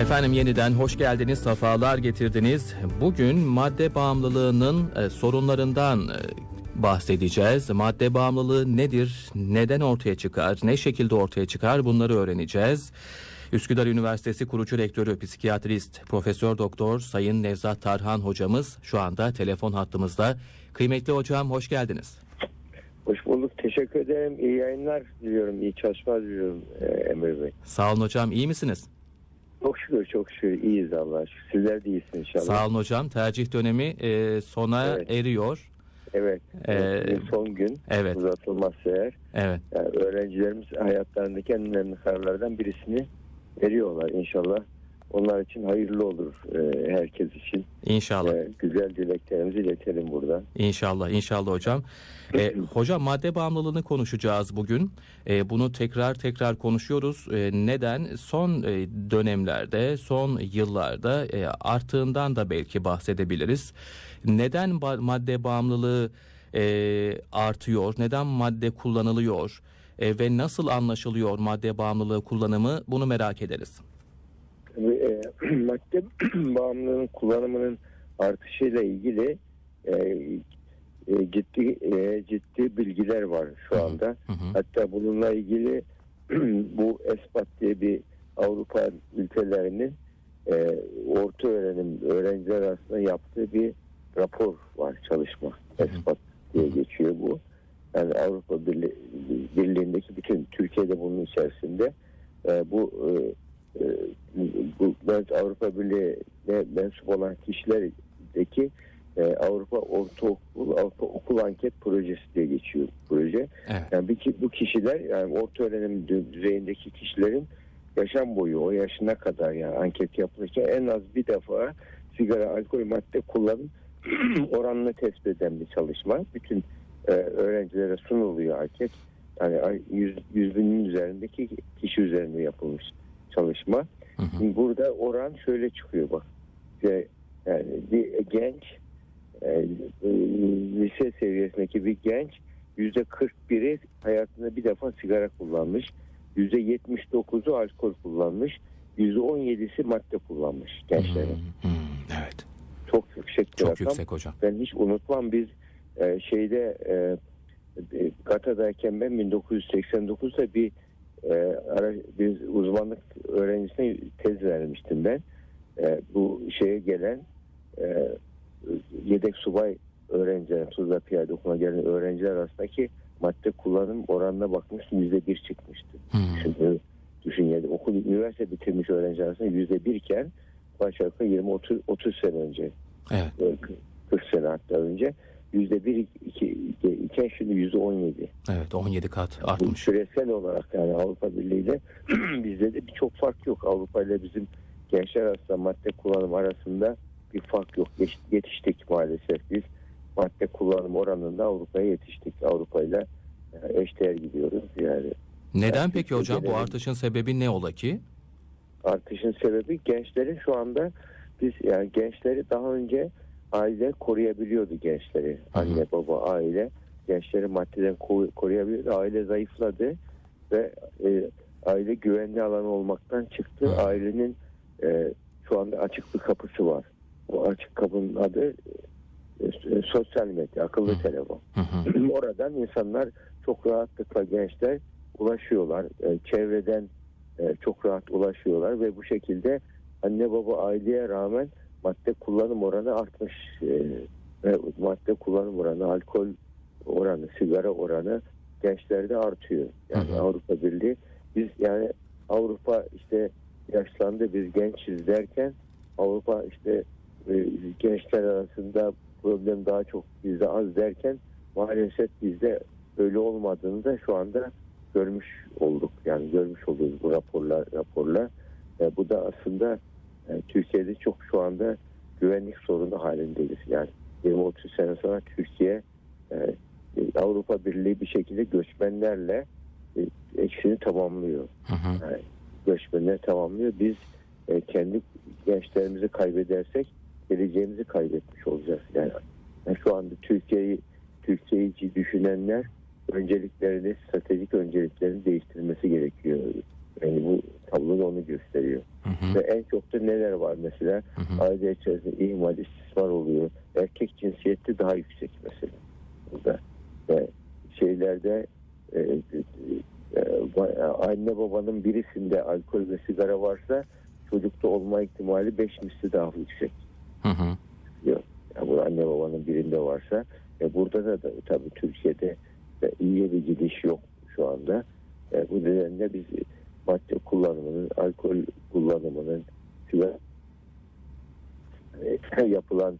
Efendim yeniden hoş geldiniz, sefalar getirdiniz. Bugün madde bağımlılığının e, sorunlarından e, bahsedeceğiz. Madde bağımlılığı nedir, neden ortaya çıkar, ne şekilde ortaya çıkar bunları öğreneceğiz. Üsküdar Üniversitesi kurucu rektörü psikiyatrist Profesör Doktor Sayın Nevzat Tarhan hocamız şu anda telefon hattımızda. Kıymetli hocam hoş geldiniz. Hoş bulduk. Teşekkür ederim. İyi yayınlar diliyorum. İyi çalışmalar diliyorum e, Emre Bey. Sağ olun hocam iyi misiniz? Çok şükür çok şükür iyiyiz Allah'a şükür. Sizler de iyisiniz inşallah. Sağ olun hocam. Tercih dönemi e, sona Evet. eriyor. Evet. Ee, son gün Evet, uzatılmazsa eğer evet. yani öğrencilerimiz hayatlarındaki en önemli kararlardan birisini veriyorlar inşallah. Onlar için hayırlı olur e, herkes için. İnşallah. E, güzel dileklerimizi iletelim buradan. İnşallah, inşallah hocam. E, hocam madde bağımlılığını konuşacağız bugün. E, bunu tekrar tekrar konuşuyoruz. E, neden? Son e, dönemlerde, son yıllarda e, arttığından da belki bahsedebiliriz. Neden ba- madde bağımlılığı e, artıyor? Neden madde kullanılıyor? E, ve nasıl anlaşılıyor madde bağımlılığı kullanımı? Bunu merak ederiz. E, madde bağımlılığının kullanımının artışıyla ilgili e, e, ciddi e, ciddi bilgiler var şu anda. Hı hı. Hatta bununla ilgili bu ESPAT diye bir Avrupa ülkelerinin e, orta öğrenim öğrenciler arasında yaptığı bir rapor var çalışma. ESPAT diye geçiyor bu. Yani Avrupa Birliği, Birliği'ndeki bütün Türkiye'de bunun içerisinde e, bu e, e, bu ben Avrupa Birliği'ne mensup olan kişilerdeki e, Avrupa Ortaokul Avrupa Okul Anket Projesi diye geçiyor proje. Evet. Yani bir, bu kişiler yani orta öğrenim dü- düzeyindeki kişilerin yaşam boyu o yaşına kadar yani anket yapılırken en az bir defa sigara, alkol madde kullanım oranını tespit eden bir çalışma. Bütün e, öğrencilere sunuluyor anket. Yani yüz, yüz binin üzerindeki kişi üzerinde yapılmış çalışma. Hı hı. Şimdi burada oran şöyle çıkıyor bak. Yani bir genç e, e, lise seviyesindeki bir genç yüzde 41'i hayatında bir defa sigara kullanmış. Yüzde 79'u alkol kullanmış. Yüzde 17'si madde kullanmış gençlerin. Hı hı. Evet. Çok yüksek bir Çok rakam. yüksek hocam. Ben hiç unutmam biz e, şeyde e, Gata'dayken ben 1989'da bir bir uzmanlık öğrencisine tez vermiştim ben. E, bu şeye gelen e, yedek subay öğrenciler, Tuzla Piyade Okulu'na gelen öğrenciler arasındaki madde kullanım oranına bakmıştım yüzde bir çıkmıştı. Hı. Şimdi düşün yani okul üniversite bitirmiş öğrenciler arasında yüzde bir iken aşağı yukarı 20-30 30 sene önce Evet. 40 sene hatta önce yüzde bir iki, iki, iken şimdi yüzde on yedi. Evet 17 kat Bu artmış. Süresel olarak yani Avrupa Birliği ile bizde de birçok fark yok. Avrupa ile bizim gençler arasında madde kullanım arasında bir fark yok. Yetiştik maalesef biz. Madde kullanım oranında Avrupa'ya yetiştik. Avrupa ile e, eşdeğer gidiyoruz. Yani Neden Yani peki hocam bu artışın sebebi ne ola ki? artışın sebebi gençlerin şu anda biz yani gençleri daha önce aile koruyabiliyordu gençleri. Anne baba aile gençleri maddeden ko- koruyabiliyordu. Aile zayıfladı ve e, aile güvenli alan olmaktan çıktı. Ailenin e, şu anda açık bir kapısı var. Bu açık kapının adı e, e, sosyal medya, akıllı Hı. telefon. Hı hı. Oradan insanlar çok rahatlıkla gençler ulaşıyorlar. E, çevreden e, çok rahat ulaşıyorlar ve bu şekilde anne baba aileye rağmen madde kullanım oranı artmış. E, ve madde kullanım oranı, alkol oranı, sigara oranı gençlerde artıyor. Yani Hı hı. Avrupa Birliği biz yani Avrupa işte yaşlandı biz gençiz derken Avrupa işte e, gençler arasında problem daha çok bizde az derken maalesef bizde öyle olmadığını da şu anda görmüş olduk. Yani görmüş oluyoruz bu raporlar raporlar. E, bu da aslında e, Türkiye'de çok şu anda güvenlik sorunu halindeyiz. Yani 20-30 sene sonra Türkiye e, e, Avrupa Birliği bir şekilde göçmenlerle e, eksini tamamlıyor. Hı hı. Yani göçmenler tamamlıyor. Biz e, kendi gençlerimizi kaybedersek geleceğimizi kaybetmiş olacağız. Yani, yani şu anda Türkiye'yi Türkiye'yi düşünenler önceliklerini, stratejik önceliklerini değiştirmesi gerekiyor. Yani bu tablo da onu gösteriyor. hı. Ve en çok da neler var mesela Hı hı. aile içerisinde ihmal istismar oluyor. Erkek cinsiyeti daha yüksek mesela burada. Ve şeylerde e, e, e, anne babanın birisinde alkol ve sigara varsa çocukta olma ihtimali 5 misli daha yüksek Hı hı. diyor. Yani bu anne babanın birinde varsa e, burada da, da tabii Türkiye'de de iyi bir gidiş yok şu anda. E, bu nedenle biz madde kullanımının, alkol kullanımının sigara e, yapılan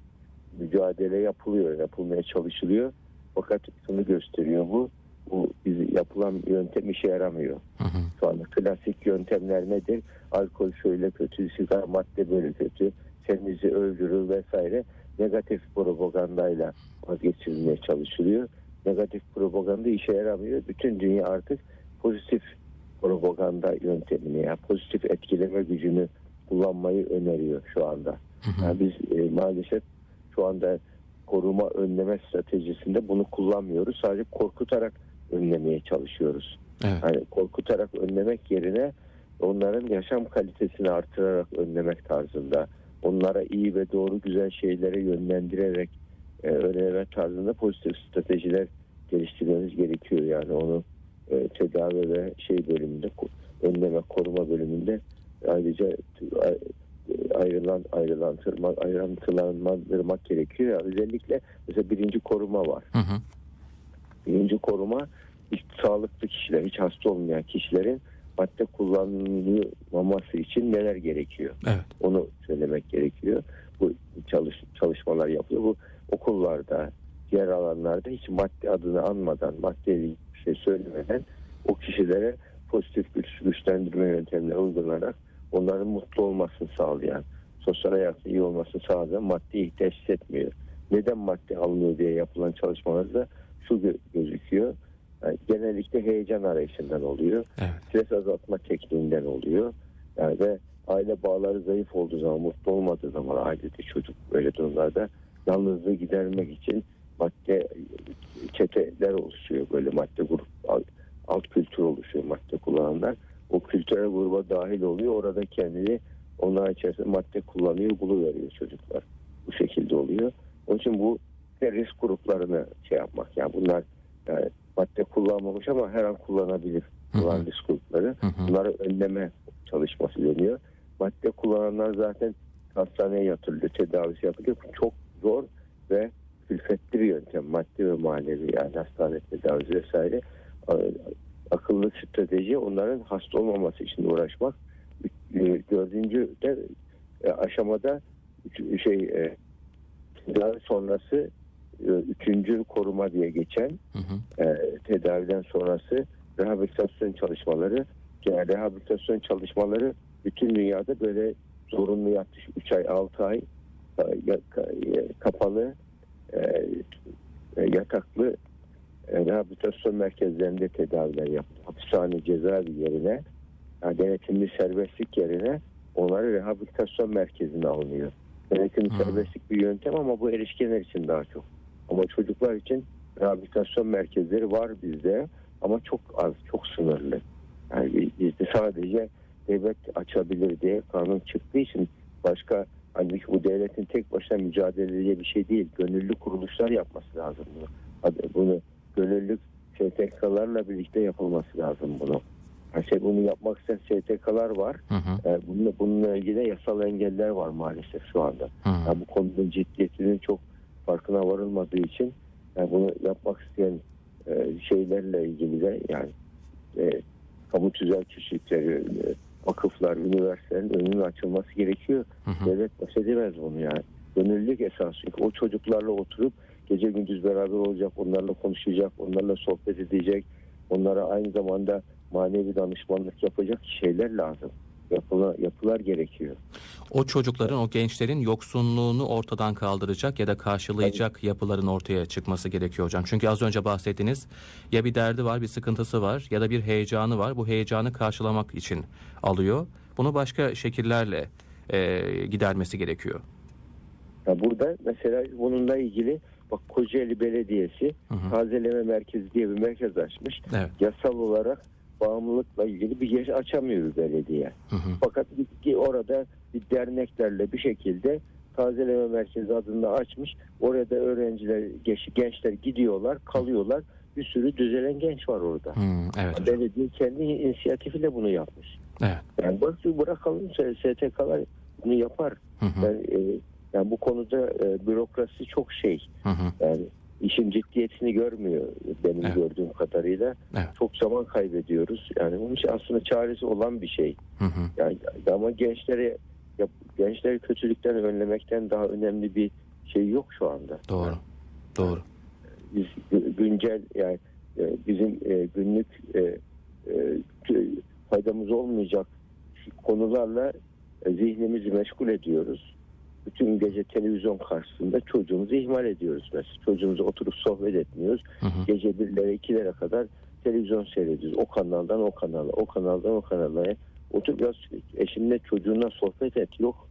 mücadele yapılıyor, yapılmaya çalışılıyor. Fakat şunu gösteriyor bu, bu biz yapılan yöntem işe yaramıyor. Hı hı. Şu anda klasik yöntemler nedir? Alkol şöyle kötü, sigara madde böyle kötü, senizi öldürür vesaire. Negatif propagandayla vazgeçirilmeye çalışılıyor. Negatif propaganda işe yaramıyor. Bütün dünya artık pozitif propaganda yöntemini, yani pozitif etkileme gücünü kullanmayı öneriyor şu anda. Yani biz e, maalesef şu anda koruma önleme stratejisinde bunu kullanmıyoruz. Sadece korkutarak önlemeye çalışıyoruz. Evet. Yani korkutarak önlemek yerine onların yaşam kalitesini artırarak önlemek tarzında, onlara iyi ve doğru güzel şeylere yönlendirerek e, önleme tarzında pozitif stratejiler geliştirmemiz gerekiyor. Yani onu e, tedavi ve şey bölümünde, önleme koruma bölümünde ayrıca t- ay- ayrılan ayrılantırmak ayrıntılandırmak gerekiyor. Özellikle mesela birinci koruma var. Hı hı. Birinci koruma hiç sağlıklı kişiler, hiç hasta olmayan kişilerin madde kullanılmaması için neler gerekiyor? Evet. Onu söylemek gerekiyor. Bu çalış, çalışmalar yapılıyor. Bu okullarda, diğer alanlarda hiç madde adını anmadan, bir şey söylemeden o kişilere pozitif güç, güçlendirme yöntemleri uygulanarak onların mutlu olmasını sağlayan, sosyal hayatı iyi olmasını sağlayan madde ihtiyaç hissetmiyor. Neden madde alınıyor diye yapılan çalışmalarda şu gö- gözüküyor. Yani genellikle heyecan arayışından oluyor Evet. stres azaltma tekniğinden oluyor. Yani ve aile bağları zayıf olduğu zaman, mutlu olmadığı zaman ailede çocuk böyle durumlarda yalnızlığı gidermek için madde çeteler oluşuyor. Böyle madde grup alt, alt kültür oluşuyor madde kullananlar. O kültürel gruba dahil oluyor. Orada kendini onlar içerisinde madde kullanıyor, buluveriyor çocuklar. Bu şekilde oluyor. Onun için bu risk gruplarını şey yapmak. Yani bunlar yani madde kullanmamış ama her an kullanabilir olan risk grupları. Hı hı. Bunları önleme çalışması deniyor. Madde kullananlar zaten hastaneye yatırılıyor, tedavisi yapılıyor. Çok zor ve külfetli bir yöntem. Maddi ve manevi yani hastane tedavisi vesaire. Akıllı strateji onların hasta olmaması için uğraşmak. Ü- Dördüncü de e, aşamada şey e, tedavi sonrası e, üçüncü koruma diye geçen Hı hı. e, tedaviden sonrası rehabilitasyon çalışmaları yani rehabilitasyon çalışmaları bütün dünyada böyle zorunlu yatış 3 ay 6 ay e, e, kapalı e, e, yataklı e, rehabilitasyon merkezlerinde tedaviler yaptı. Hapishane cezaevi yerine yani denetimli serbestlik yerine onları rehabilitasyon merkezine alınıyor. Denetimli Hmm. serbestlik bir yöntem ama bu erişkinler için daha çok. Ama çocuklar için rehabilitasyon merkezleri var bizde ama çok az, çok sınırlı. Yani bizde sadece devlet açabilir diye kanun çıktığı için başka halbuki bu devletin tek başına mücadele edeceği bir şey değil. Gönüllü kuruluşlar yapması lazım bunu. Bunu gönüllü STK'larla birlikte yapılması lazım bunu. Yani şey, bunu yapmak isteyen STK'lar var. Hı hı. Ee, bununla, bununla ilgili yasal engeller var maalesef şu anda. Hı. Yani bu konunun ciddiyetinin çok farkına varılmadığı için yani bunu yapmak isteyen e, şeylerle ilgili de yani e, kamu tüzel kişilikleri, e, vakıflar, üniversitelerin önünün açılması gerekiyor. Hı hı. Devlet baş edemez bunu yani. Gönüllülük esas. Çünkü o çocuklarla oturup gece gündüz beraber olacak, onlarla konuşacak, onlarla sohbet edecek, onlara aynı zamanda manevi danışmanlık yapacak şeyler lazım. Yapıla, yapılar gerekiyor. O çocukların, o gençlerin yoksunluğunu ortadan kaldıracak ya da karşılayacak yapıların ortaya çıkması gerekiyor hocam. Çünkü az önce bahsettiniz ya bir derdi var, bir sıkıntısı var ya da bir heyecanı var. Bu heyecanı karşılamak için alıyor. Bunu başka şekillerle e, gidermesi gerekiyor. Ya burada mesela bununla ilgili bak Kocaeli Belediyesi Hı hı. tazeleme merkezi diye bir merkez açmış. Evet. Yasal olarak bağımlılıkla ilgili bir yer açamıyor belediye. Hı hı. Fakat orada bir derneklerle bir şekilde tazeleme merkezi adında açmış. Orada öğrenciler, gençler gidiyorlar, kalıyorlar. Bir sürü düzelen genç var orada. Hı, evet. Belediye kendi inisiyatifiyle bunu yapmış. Evet. Yani bırak- bırakalım STK'lar bunu yapar. Hı hı. Yani, e, yani bu konuda e, bürokrasi çok şey. Hı hı. Yani işin ciddiyetini görmüyor benim Evet. gördüğüm kadarıyla. Evet. Çok zaman kaybediyoruz. Yani bunun için aslında çaresi olan bir şey. Hı hı. Yani ama gençleri yap, gençleri kötülükten önlemekten daha önemli bir şey yok şu anda. Doğru. Doğru. Biz gü- güncel yani e, bizim e, günlük e, faydamız olmayacak konularla zihnimizi meşgul ediyoruz. Bütün gece televizyon karşısında çocuğumuzu ihmal ediyoruz mesela. Çocuğumuza oturup sohbet etmiyoruz. Hı hı. Gece birlere ikilere kadar televizyon seyrediyoruz. O kanaldan o kanala, o kanaldan o kanala. Otur biraz eşinle çocuğunla sohbet et. Yok.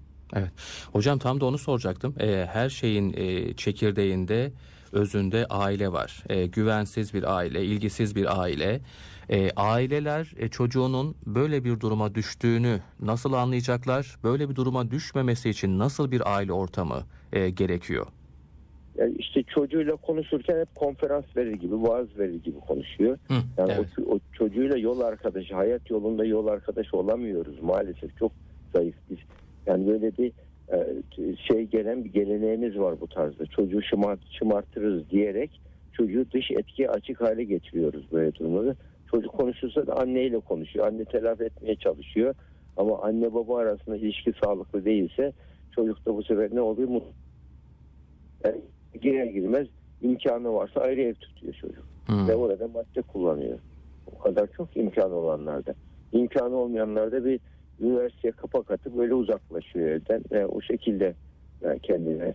Hocam tam da onu soracaktım. Ee, her şeyin e, çekirdeğinde, özünde aile var. Ee, güvensiz bir aile, ilgisiz bir aile. Ee, aileler e, çocuğunun böyle bir duruma düştüğünü nasıl anlayacaklar? Böyle bir duruma düşmemesi için nasıl bir aile ortamı e, gerekiyor? Yani işte çocuğuyla konuşurken hep konferans verir gibi, vaaz verir gibi konuşuyor. Hı, Yani evet. o, o çocuğuyla yol arkadaşı, hayat yolunda yol arkadaşı olamıyoruz maalesef. Çok zayıf biz. Yani böyle bir e, şey gelen bir geleneğimiz var bu tarzda. Çocuğu şımart, şımartırız diyerek çocuğu dış etkiye açık hale getiriyoruz böyle durumları. Çocuk konuşursa da anneyle konuşuyor. Anne telafi etmeye çalışıyor. Ama anne baba arasında ilişki sağlıklı değilse çocuk da bu sefer ne oluyor? Yani girer girmez imkanı varsa ayrı ev tutuyor çocuk Hı, ve orada madde kullanıyor. O kadar çok imkanı olanlarda. İmkanı olmayanlarda bir üniversiteye kapak atıp böyle uzaklaşıyor evden ve o şekilde yani kendine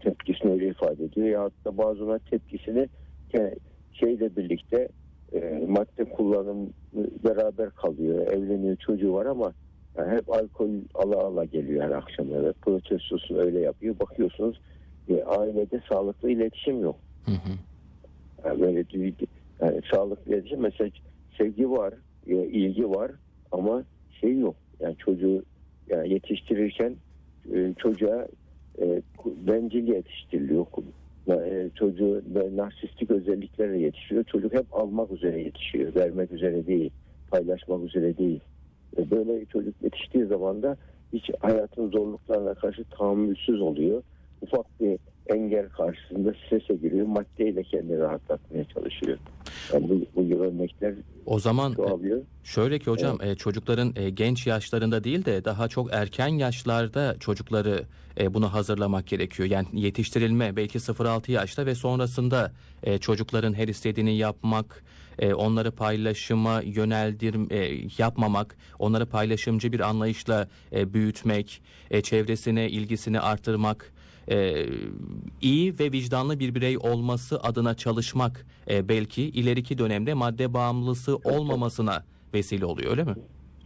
tepkisini öyle ifade ediyor. Ya da bazıları tepkisini şeyle birlikte e, madde kullanımı beraber kalıyor. Evleniyor çocuğu var ama yani hep alkol ala ala geliyor her akşamları. Protestosunu öyle yapıyor. Bakıyorsunuz e, ailede sağlıklı iletişim yok. hı hı. Yani böyle yani sağlıklı iletişim mesela sevgi var, e, ilgi var ama şey yok. Yani çocuğu yani yetiştirirken e, çocuğa e, bencil yetiştiriliyor. E, çocuğu böyle narsistik özelliklerle yetiştiriyor. Çocuk hep almak üzere yetişiyor. Vermek üzere değil. Paylaşmak üzere değil. E, böyle çocuk yetiştiği zaman da hiç hayatın zorluklarına karşı tahammülsüz oluyor. Ufak bir engel karşısında strese giriyor. Maddeyle kendini rahatlatmaya çalışıyor. Yani bu, bu gibi örnekler O zaman e, çoğalıyor. Şöyle ki hocam e, çocukların e, genç yaşlarında değil de daha çok erken yaşlarda çocukları buna hazırlamak gerekiyor. Yani yetiştirilme belki 0-6 yaşta ve sonrasında çocukların her istediğini yapmak, onları paylaşıma yöneldir yapmamak, onları paylaşımcı bir anlayışla büyütmek, çevresine ilgisini artırmak, e, iyi ve vicdanlı bir birey olması adına çalışmak e, belki ileriki dönemde madde bağımlısı olmamasına vesile oluyor öyle mi?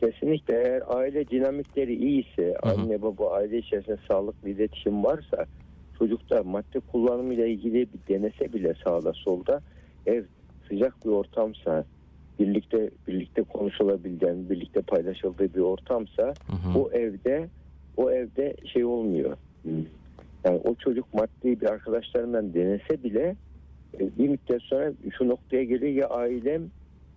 Kesinlikle eğer aile dinamikleri iyiyse, hı. anne baba aile içerisinde sağlıklı iletişim varsa çocukta madde kullanımıyla ilgili bir denese bile sağda solda ev sıcak bir ortamsa birlikte birlikte konuşulabilen, birlikte paylaşıldığı bir ortamsa Hı hı. o evde o evde şey olmuyor. Yani o çocuk maddeyi bir arkadaşlarından denese bile e, bir müddet sonra şu noktaya geliyor ya ailem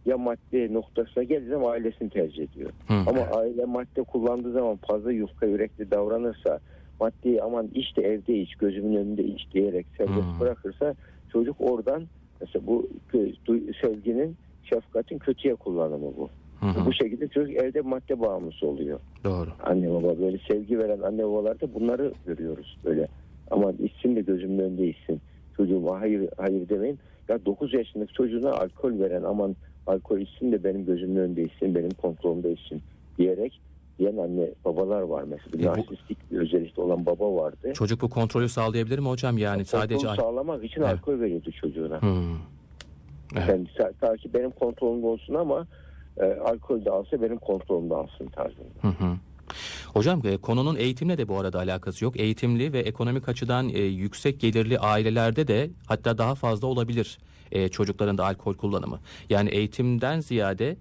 ya madde noktasına geldiği zaman ailesini tercih ediyor. Hı, Ama aile madde kullandığı zaman fazla yufka yürekli davranırsa maddeyi aman iç de evde iç gözümün önünde iç diyerek serbest Hmm. bırakırsa çocuk oradan mesela bu sevginin şefkatin kötüye kullanımı bu. Hı hı, Bu şekilde çocuk evde madde bağımlısı oluyor. Doğru. Anne baba böyle sevgi veren anne babalarda bunları görüyoruz böyle. Aman içsin de gözümün önünde içsin. Çocuğuma hayır hayır demeyin. Ya 9 yaşındaki çocuğuna alkol veren aman alkol içsin de benim gözümün önünde içsin, benim kontrolümde içsin diyerek diyen anne babalar var mesela. E bu- narsistik bir özellikle olan baba vardı. Çocuk bu kontrolü sağlayabilir mi hocam? Yani sadece... Kontrolü sağlamak için Evet. alkol veriyordu çocuğuna. Hı, Evet. Yani ta ki benim kontrolümde olsun ama e, alkol de alsa benim kontrolümde alsın tarzında. Hı hı. Hocam e, konunun eğitimle de bu arada alakası yok. Eğitimli ve ekonomik açıdan e, yüksek gelirli ailelerde de hatta daha fazla olabilir e, çocukların da alkol kullanımı. Yani eğitimden ziyade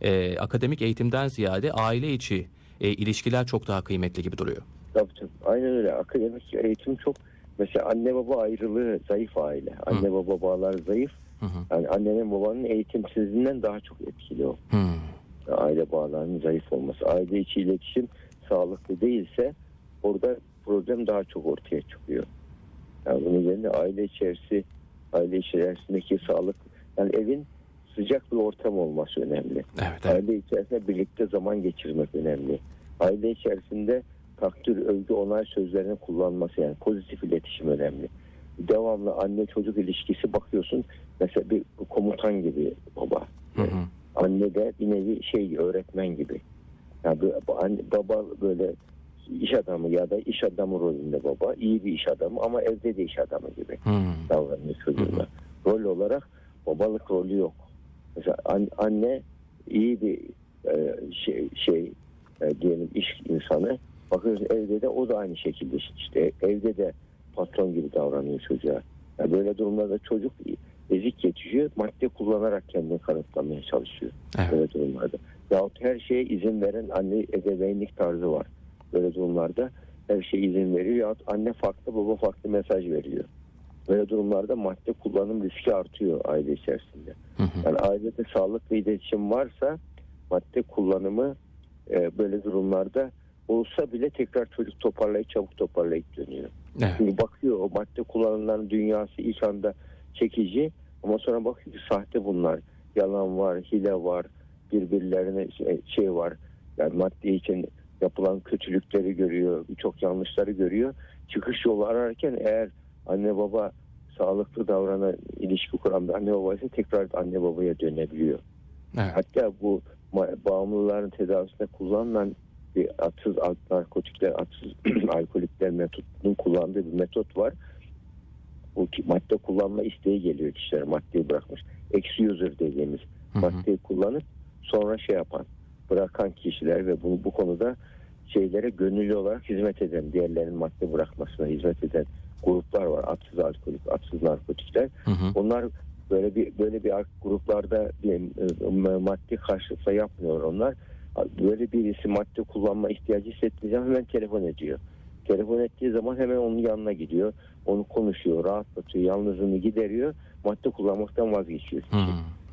e, akademik eğitimden ziyade aile içi e, ilişkiler çok daha kıymetli gibi duruyor. Tabii tabii. Aynen öyle. Akademik eğitim çok mesela anne baba ayrılığı zayıf aile. Anne baba bağlar zayıf. Hı hı. Yani annenin babanın eğitimsizliğinden daha çok etkili o. Hmm. Aile bağlarının zayıf olması. Aile içi iletişim sağlıklı değilse orada problem daha çok ortaya çıkıyor. Yani bunun nedenle aile içerisi, aile içerisindeki sağlık, yani evin sıcak bir ortam olması önemli. Evet, evet. Aile içerisinde birlikte zaman geçirmek önemli. Aile içerisinde takdir, övgü, onay sözlerini kullanması yani pozitif iletişim önemli. Devamlı anne çocuk ilişkisi bakıyorsun mesela bir komutan gibi baba. Hı hı. Anne de bir nevi şey öğretmen gibi. Yani anne, baba böyle iş adamı ya da iş adamı rolünde baba. iyi bir iş adamı ama evde de iş adamı gibi Hmm. davranıyor çocuğuna. Rol olarak babalık rolü yok. Mesela an- anne iyi bir e, şey, şey e, diyelim iş insanı. Bakıyorsun evde de o da aynı şekilde işte evde de patron gibi davranıyor çocuğa. Yani böyle durumlarda çocuk ezik yetişiyor. Madde kullanarak kendini kanıtlamaya çalışıyor. Evet. Böyle durumlarda. Yahut her şeye izin veren anne ebeveynlik tarzı var. Böyle durumlarda her şeye izin veriyor. Yahut anne farklı baba farklı mesaj veriyor. Böyle durumlarda madde kullanım riski artıyor aile içerisinde. Hı hı. Yani ailede sağlıklı iletişim varsa madde kullanımı e, böyle durumlarda olsa bile tekrar çocuk toparlayıp çabuk toparlayıp dönüyor. Evet. Şimdi bakıyor o madde kullanılan dünyası ilk anda çekici ama sonra bakıyor ki sahte bunlar. Yalan var, hile var, birbirlerine şey- şey var. Yani madde için yapılan kötülükleri görüyor, birçok yanlışları görüyor. Çıkış yolu ararken eğer anne baba sağlıklı davranan ilişki kuran bir anne baba ise tekrar anne babaya dönebiliyor. Evet. Hatta bu bağımlıların tedavisinde kullanılan bir atsız narkotikler, atsız alkolikler metodunun kullandığı bir metot var. Bu madde kullanma isteği geliyor kişilere maddeyi bırakmış. Eksi user dediğimiz Hı hı. maddeyi kullanıp sonra şey yapan bırakan kişiler ve bu, bu konuda şeylere gönüllü olarak hizmet eden diğerlerinin madde bırakmasına hizmet eden gruplar var. Atsız alkolik, atsız narkotikler. Hı hı. Onlar böyle bir böyle bir gruplarda bir e, madde karşılıkla yapmıyor onlar. Böyle birisi madde kullanma ihtiyacı hissettiği zaman hemen telefon ediyor. Telefon ettiği zaman hemen onun yanına gidiyor. Onu konuşuyor, rahatlatıyor, yalnızlığını gideriyor. Madde kullanmaktan vazgeçiyor. Hı.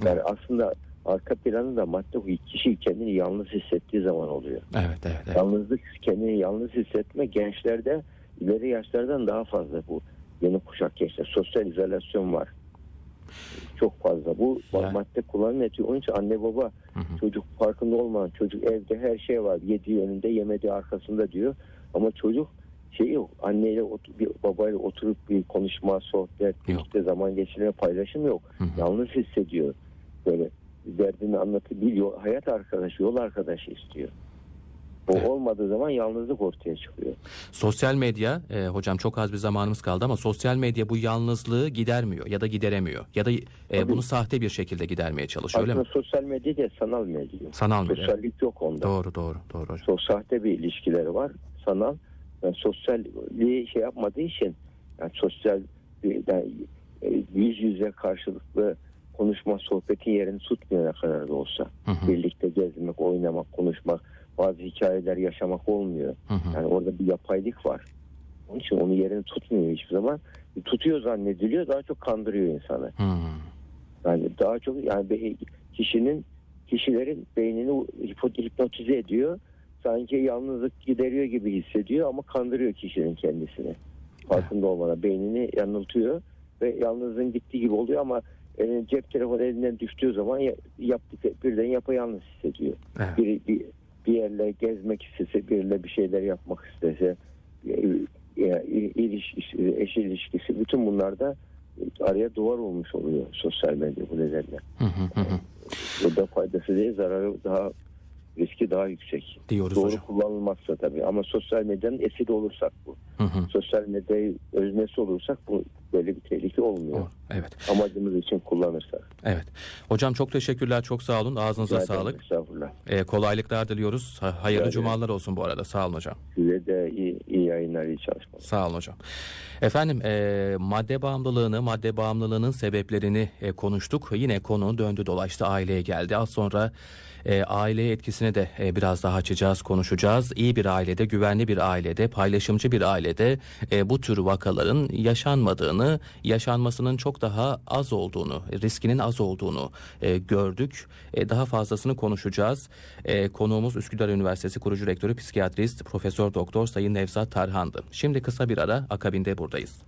Yani aslında arka planı da madde kişi kendini yalnız hissettiği zaman oluyor. Evet, evet, evet. Yalnızlık, kendini yalnız hissetme gençlerde ileri yaşlardan daha fazla bu yeni kuşak gençler. Sosyal izolasyon var. Çok fazla. Bu Yani- madde kullanım netice. Onun için anne baba Hı hı. çocuk farkında olmayan çocuk evde her şey var. Yediği önünde yemediği arkasında diyor. Ama çocuk şey yok. Anneyle bir babayla oturup bir konuşma, sohbet, Yok. işte zaman geçirme, paylaşım yok. Hı hı. Yalnız hissediyor. Böyle derdini anlatabiliyor. Hayat arkadaşı, yol arkadaşı istiyor. O Evet. olmadığı zaman yalnızlık ortaya çıkıyor. Sosyal medya, e, hocam çok az bir zamanımız kaldı ama sosyal medya bu yalnızlığı gidermiyor ya da gideremiyor. Ya da e, Tabii. bunu sahte bir şekilde gidermeye çalışıyor öyle Aslında mi? sosyal medya da sanal medya. Sanal medya. Sosyallik yok onda. Doğru, doğru, doğru hocam. Çok sahte bir ilişkileri var. Sanal. Yani sosyalliği şey yapmadığı için yani sosyal yani, e, yüz yüze karşılıklı konuşma sohbetin yerini tutmuyor ne kadar da olsa. Hı hı. Birlikte gezmek, oynamak, konuşmak, bazı hikayeler yaşamak olmuyor. Hı hı. Yani orada bir yapaylık var. Onun için onun yerini tutmuyor hiçbir zaman. Tutuyor zannediliyor daha çok kandırıyor insanı. Hı. Yani daha çok yani kişinin kişilerin beynini hipnotize ediyor. Sanki yalnızlık gideriyor gibi hissediyor ama kandırıyor kişinin kendisini. Farkında olmadan beynini yanıltıyor ve yalnızlığın gittiği gibi oluyor ama elin cep telefonu elinden düştüğü zaman ya- yaptık birden yapayalnız hissediyor. Evet. Bir, bir, bir yerle gezmek istese, biriyle bir şeyler yapmak istese, iliş- eş ilişkisi bütün bunlarda araya duvar olmuş oluyor sosyal medya bu nedenle. Hı hı hı hı. Burada faydası değil zararı daha riski daha yüksek. Diyoruz Doğru hocam. kullanılmazsa tabii ama sosyal medyanın esiri olursak bu. Hı hı. Sosyal medyayı öznesi olursak bu böyle bir tehlike olmuyor. Doğru. Evet. Amacımız için kullanırsak. Evet. Hocam çok teşekkürler. Çok sağ olun. Ağzınıza Rica sağlık. Estağfurullah. E, kolaylıklar diliyoruz. Ha- Hayırlı ederim. cumalar olsun bu arada. Sağ olun hocam. Size de iyi, iyi yayınlar, iyi çalışmalar. Sağ olun hocam. Efendim e, madde bağımlılığını, madde bağımlılığının sebeplerini e, konuştuk. Yine konu döndü dolaştı aileye geldi. Az sonra E, aile etkisini de e, biraz daha açacağız, konuşacağız. İyi bir ailede, güvenli bir ailede, paylaşımcı bir ailede e, bu tür vakaların yaşanmadığını, yaşanmasının çok daha az olduğunu, riskinin az olduğunu e, gördük. E, daha fazlasını konuşacağız. E, konuğumuz Üsküdar Üniversitesi kurucu rektörü psikiyatrist Profesör Doktor Sayın Nevzat Tarhan'dı. Şimdi kısa bir ara akabinde buradayız.